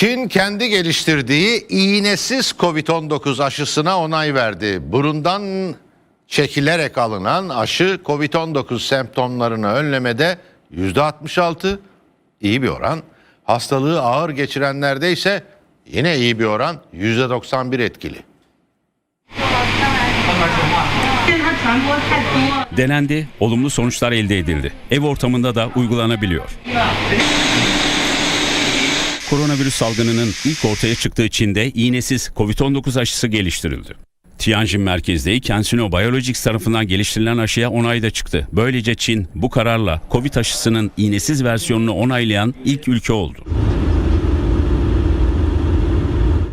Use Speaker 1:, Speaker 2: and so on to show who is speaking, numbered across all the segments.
Speaker 1: Çin kendi geliştirdiği iğnesiz Covid-19 aşısına onay verdi. Burundan çekilerek alınan aşı Covid-19 semptomlarını önlemede %66 iyi bir oran. Hastalığı ağır geçirenlerde ise yine iyi bir oran %91 etkili.
Speaker 2: Denendi, olumlu sonuçlar elde edildi. Ev ortamında da uygulanabiliyor. Koronavirüs salgınının ilk ortaya çıktığı Çin'de iğnesiz COVID-19 aşısı geliştirildi. Tianjin merkezli CanSino Biologics tarafından geliştirilen aşıya onay da çıktı. Böylece Çin bu kararla Covid aşısının iğnesiz versiyonunu onaylayan ilk ülke oldu.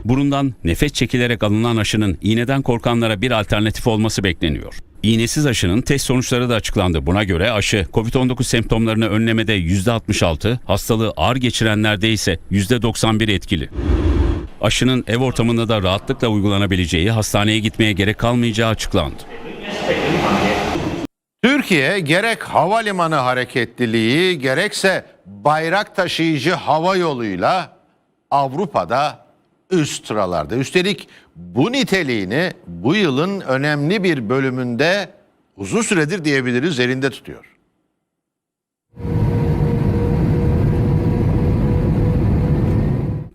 Speaker 2: Burundan nefes çekilerek alınan aşının iğneden korkanlara bir alternatif olması bekleniyor. İğnesiz aşının test sonuçları da açıklandı. Buna göre aşı COVID-19 semptomlarını önlemede %66, hastalığı ağır geçirenlerde ise %91 etkili. Aşının ev ortamında da rahatlıkla uygulanabileceği, hastaneye gitmeye gerek kalmayacağı açıklandı.
Speaker 1: Türkiye gerek havalimanı hareketliliği gerekse bayrak taşıyıcı hava yoluyla Avrupa'da üst sıralarda. Üstelik bu niteliğini bu yılın önemli bir bölümünde uzun süredir diyebiliriz elinde tutuyor.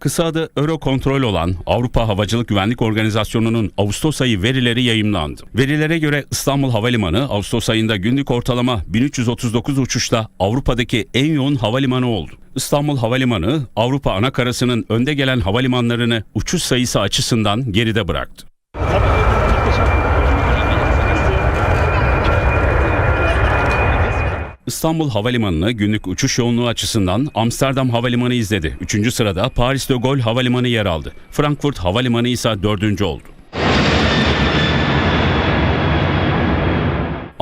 Speaker 2: Kısa adı Eurocontrol olan Avrupa Havacılık Güvenlik Organizasyonu'nun Ağustos ayı verileri yayımlandı. Verilere göre İstanbul Havalimanı Ağustos ayında günlük ortalama 1339 uçuşla Avrupa'daki en yoğun havalimanı oldu. İstanbul Havalimanı Avrupa anakarasının önde gelen havalimanlarını uçuş sayısı açısından geride bıraktı. İstanbul Havalimanı'nı günlük uçuş yoğunluğu açısından Amsterdam Havalimanı izledi. Üçüncü sırada Paris de Gaulle Havalimanı yer aldı. Frankfurt Havalimanı ise dördüncü oldu.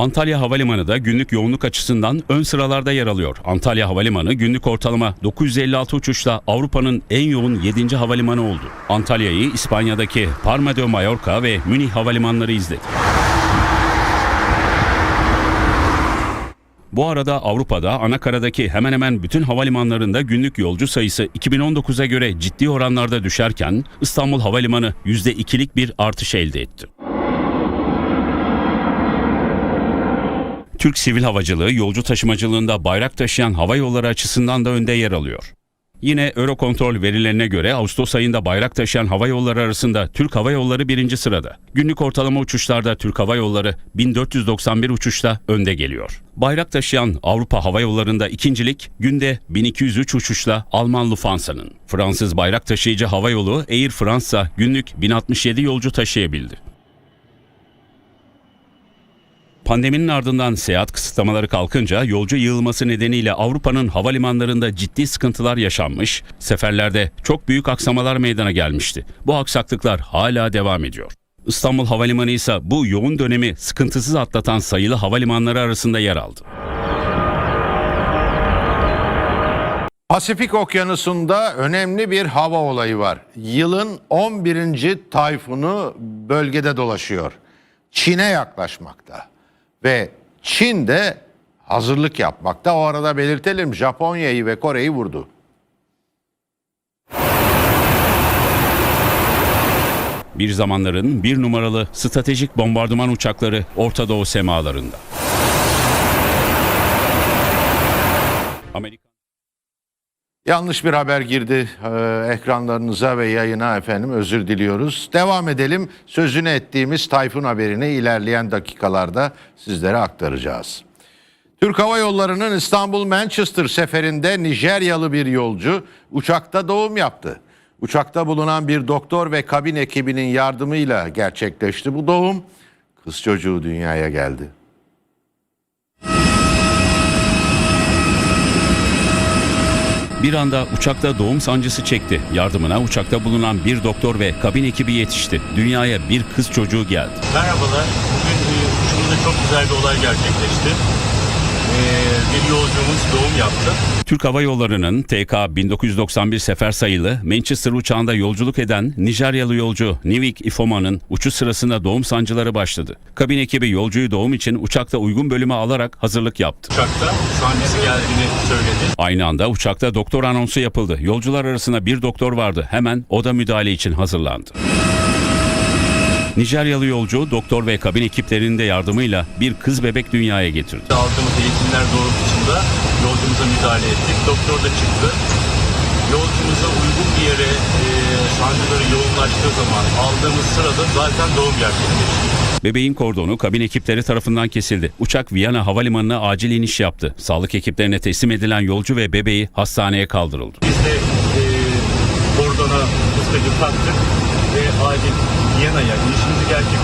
Speaker 2: Antalya Havalimanı da günlük yoğunluk açısından ön sıralarda yer alıyor. Antalya Havalimanı günlük ortalama 956 uçuşla Avrupa'nın en yoğun 7. havalimanı oldu. Antalya'yı İspanya'daki Palma de Mallorca ve Münih havalimanları izledi. Bu arada Avrupa'da anakaradaki hemen hemen bütün havalimanlarında günlük yolcu sayısı 2019'a göre ciddi oranlarda düşerken İstanbul Havalimanı %2'lik bir artış elde etti. Türk Sivil Havacılığı yolcu taşımacılığında bayrak taşıyan hava yolları açısından da önde yer alıyor. Yine Eurocontrol verilerine göre Ağustos ayında bayrak taşıyan hava yolları arasında Türk Hava Yolları birinci sırada. Günlük ortalama uçuşlarda Türk Hava Yolları 1491 uçuşla önde geliyor. Bayrak taşıyan Avrupa Hava Yolları'nda ikincilik günde 1203 uçuşla Alman Lufthansa'nın. Fransız bayrak taşıyıcı hava yolu Air Fransa günlük 1067 yolcu taşıyabildi. Pandeminin ardından seyahat kısıtlamaları kalkınca yolcu yığılması nedeniyle Avrupa'nın havalimanlarında ciddi sıkıntılar yaşanmış, seferlerde çok büyük aksamalar meydana gelmişti. Bu aksaklıklar hala devam ediyor. İstanbul Havalimanı ise bu yoğun dönemi sıkıntısız atlatan sayılı havalimanları arasında yer aldı.
Speaker 1: Pasifik Okyanusu'nda önemli bir hava olayı var. Yılın 11. tayfunu bölgede dolaşıyor. Çin'e yaklaşmakta. Ve Çin de hazırlık yapmakta. O arada belirtelim Japonya'yı ve Kore'yi vurdu.
Speaker 2: Bir zamanların bir numaralı stratejik bombardıman uçakları Orta Doğu semalarında. Amerika
Speaker 1: Yanlış bir haber girdi e, ekranlarınıza ve yayına efendim özür diliyoruz. Devam edelim. Sözünü ettiğimiz Tayfun haberini ilerleyen dakikalarda sizlere aktaracağız. Türk Hava Yolları'nın İstanbul Manchester seferinde Nijeryalı bir yolcu uçakta doğum yaptı. Uçakta bulunan bir doktor ve kabin ekibinin yardımıyla gerçekleşti bu doğum. Kız çocuğu dünyaya geldi.
Speaker 2: Bir anda uçakta doğum sancısı çekti. Yardımına uçakta bulunan bir doktor ve kabin ekibi yetişti. Dünyaya bir kız çocuğu geldi.
Speaker 3: Merhabalar. Bugün e, uçumda çok güzel bir olay gerçekleşti. Bir yolcumuz doğum yaptı.
Speaker 2: Türk Hava Yolları'nın TK 1991 sefer sayılı Manchester uçağında yolculuk eden Nijeryalı yolcu Nivik Ifoma'nın uçuş sırasında doğum sancıları başladı. Kabin ekibi yolcuyu doğum için uçakta uygun bölüme alarak hazırlık yaptı.
Speaker 3: Uçakta sancısı geldiğini söyledi.
Speaker 2: Aynı anda uçakta doktor anonsu yapıldı. Yolcular arasında bir doktor vardı. Hemen o da müdahale için hazırlandı. Nijeryalı yolcu doktor ve kabin ekiplerinin de yardımıyla bir kız bebek dünyaya getirdi.
Speaker 3: Aldığımız eğitimler doğrultusunda yolcumuza müdahale ettik. Doktor da çıktı. Yolcumuza uygun bir yere e, sancıları yoğunlaştığı zaman aldığımız sırada zaten doğum gerçekleşti.
Speaker 2: Bebeğin kordonu kabin ekipleri tarafından kesildi. Uçak Viyana Havalimanı'na acil iniş yaptı. Sağlık ekiplerine teslim edilen yolcu ve bebeği hastaneye kaldırıldı.
Speaker 3: Biz de e, kordona fıskacı taktık ve acil Viyana'ya. İnişimizi gerçek